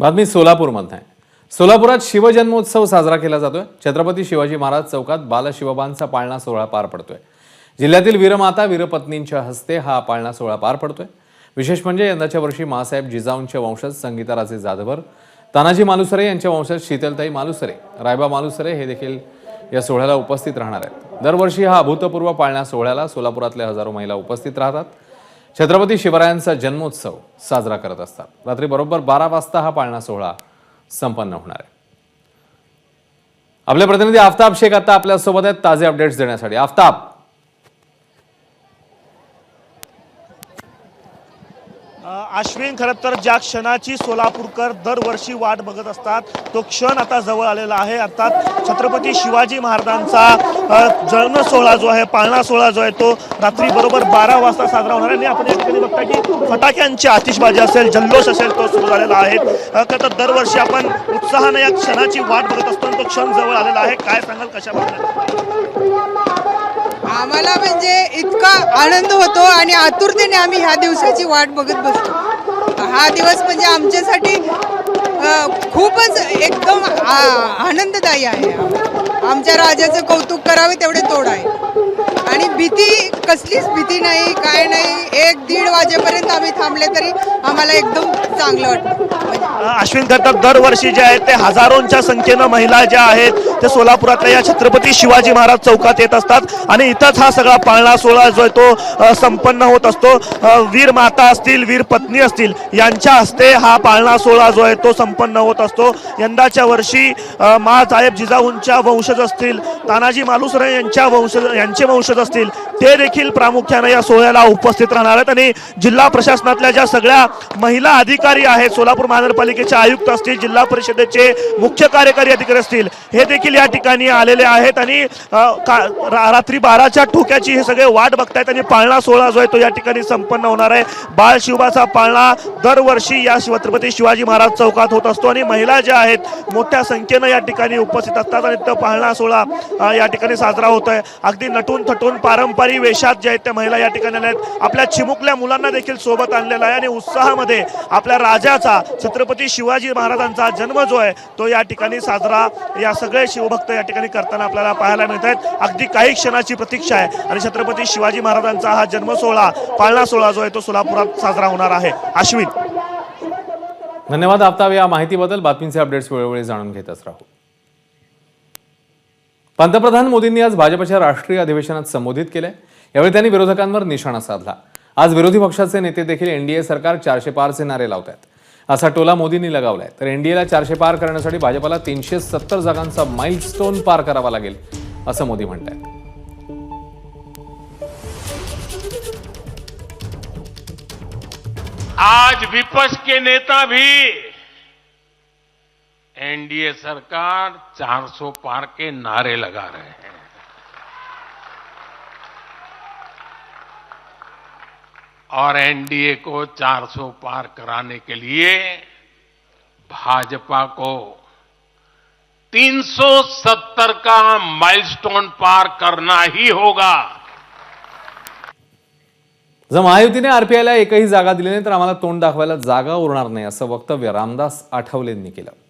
बातमी सोलापूरमध्ये आहे. सोलापुरात शिवजन्मोत्सव साजरा केला जातोय. छत्रपती शिवाजी महाराज चौकात बालशिवबांचा पाळणा सोहळा पार पडतोय. जिल्ह्यातील वीरमाता वीरपत्नींच्या हस्ते हा पाळणा सोहळा पार पडतोय. विशेष म्हणजे यंदाच्या वर्षी मासाहेब जिजाऊंचे वंशज संगीताराजे जाधवर तानाजी मालुसरे यांचे वंशज शीतलताई मालुसरे रायबा मालुसरे हे देखील या सोहळ्याला उपस्थित राहणार आहेत. दरवर्षी हा अभूतपूर्व पाळणा सोहळ्याला सोलापुरातल्या हजारो महिला उपस्थित राहतात. छत्रपती शिवरायांचा जन्मोत्सव साजरा करत असतात. रात्री बरोबर बारा वाजता हा पाळणा सोहळा संपन्न होणार आहे. आपले प्रतिनिधी आफताब शेख आता आपल्यासोबत आहेत. ताजे अपडेट्स देण्यासाठी. आफताब आश्विन खरं तर ज्या क्षणाची सोलापूरकर दरवर्षी वाट बघत असतात तो क्षण आता जवळ आलेला आहे. अर्थात छत्रपती शिवाजी महाराजांचा जन्म सोहळा जो आहे पाळणा सोहळा जो आहे तो रात्री बरोबर बारा वाजता साजरा होणार आहे. आणि आपण या ठिकाणी बघता की फटाक्यांची आतिषबाजी असेल जल्लोष असेल तो सुरू झालेला आहे. खरं तर दरवर्षी आपण उत्साहानं या क्षणाची वाट बघत असतो आणि तो क्षण जवळ आलेला आहे. काय सांगाल कशा प्रकारे आम्हाला म्हणजे इतका आनंद होतो आणि आतुरतेने आम्ही ह्या दिवसाची वाट बघत बसतो हा दिवस म्हणजे आमच्यासाठी खूपच एकदम आनंददायी आहे. आमच्या राजाचं कौतुक करावे तेवढे तोड आहे. आणि भीती कसलीच भीती नाही काय नाही. एक दीड वाजेपर्यंत आम्ही थांबले तरी आम्हाला एकदम चांगलं वाटतं. अश्विन खरं दरवर्षी जे आहेत ते हजारोंच्या संख्येनं महिला ज्या आहेत ते सोलापुरातल्या या छत्रपती शिवाजी महाराज चौकात येत असतात. आणि इथंच हा सगळा पाळणा सोहळा जो आहे तो संपन्न होत असतो. वीर माता असतील वीर पत्नी असतील यांच्या हस्ते हा पाळणा सोहळा जो आहे तो संपन्न होत असतो. यंदाच्या वर्षी अ, महासाहेब जिजाऊंच्या वंशज असतील तानाजी मालुसरे यांच्या वंशज यांचे वंशज असतील hostile ते देखील प्रामुख्याने या सोहळ्याला उपस्थित राहणार आहेत आणि जिल्हा प्रशासनातल्या ज्या सगळ्या महिला अधिकारी आहेत सोलापूर महानगरपालिकेचे आयुक्त असतील जिल्हा परिषदेचे मुख्य कार्यकारी अधिकारी असतील हे देखील या ठिकाणी आलेले आहेत आणि का- रात्री बाराच्या ठोक्याची हे सगळे वाट बघतायत आणि पाळणा सोहळा जो आहे तो या ठिकाणी संपन्न होणार आहे. बाळ शिवबाचा पाळणा दरवर्षी या छत्रपती शिवाजी महाराज चौकात होत असतो आणि महिला ज्या आहेत मोठ्या संख्येनं या ठिकाणी उपस्थित असतात आणि तो पाळणा सोहळा या ठिकाणी साजरा होत आहे अगदी नटून थटून पारंपरिक वेशात ज्या आहेत त्या महिला या ठिकाणी आल्या आहेत. आपल्या चिमुकल्या मुलांना देखील सोबत आणलेला आहे आणि उत्साहामध्ये आपल्या राजाचा छत्रपती शिवाजी महाराजांचा जन्म जो आहे तो या ठिकाणी साजरा या सगळे शिवभक्त या ठिकाणी करताना आपल्याला पाहायला मिळत आहेत. अगदी काही क्षणाची प्रतीक्षा आहे आणि छत्रपती शिवाजी महाराजांचा हा जन्म सोहळा पाळणा सोहळा जो आहे तो सोलापुरात साजरा होणार आहे. अश्विन. धन्यवाद आफताब या माहितीबद्दल बातमीचे अपडेट्स वेळोवेळी जाणून घेतच राहू. पंतप्रधान मोदींनी आज भाजपच्या राष्ट्रीय अधिवेशनात संबोधित केलंय. यावेळी त्यांनी विरोधकांवर निशाणा साधला. आज विरोधी पक्षाचे नेते देखील एनडीए सरकार चारशे पारचे नारे लावत आहेत असा टोला मोदींनी लगावलाय. तर एनडीएला चारशे पार करण्यासाठी भाजपला तीनशे सत्तर जागांचा माइलस्टोन पार करावा लागेल असं मोदी म्हणतायत. आज विपक्ष के नेता भी एनडीए सरकार 400 पार के नारे लगा रहे हैं। और एनडीए को 400 पार कराने के लिए भाजपा को 370 का माइलस्टोन पार करना ही होगा। जर महायुतीने आरपीआयला एकही जागा दिली नाही, तर आम्हाला तोंड दाखवायला जागा उरणार नाही वक्तव्य रामदास आठवलेंनी केलं.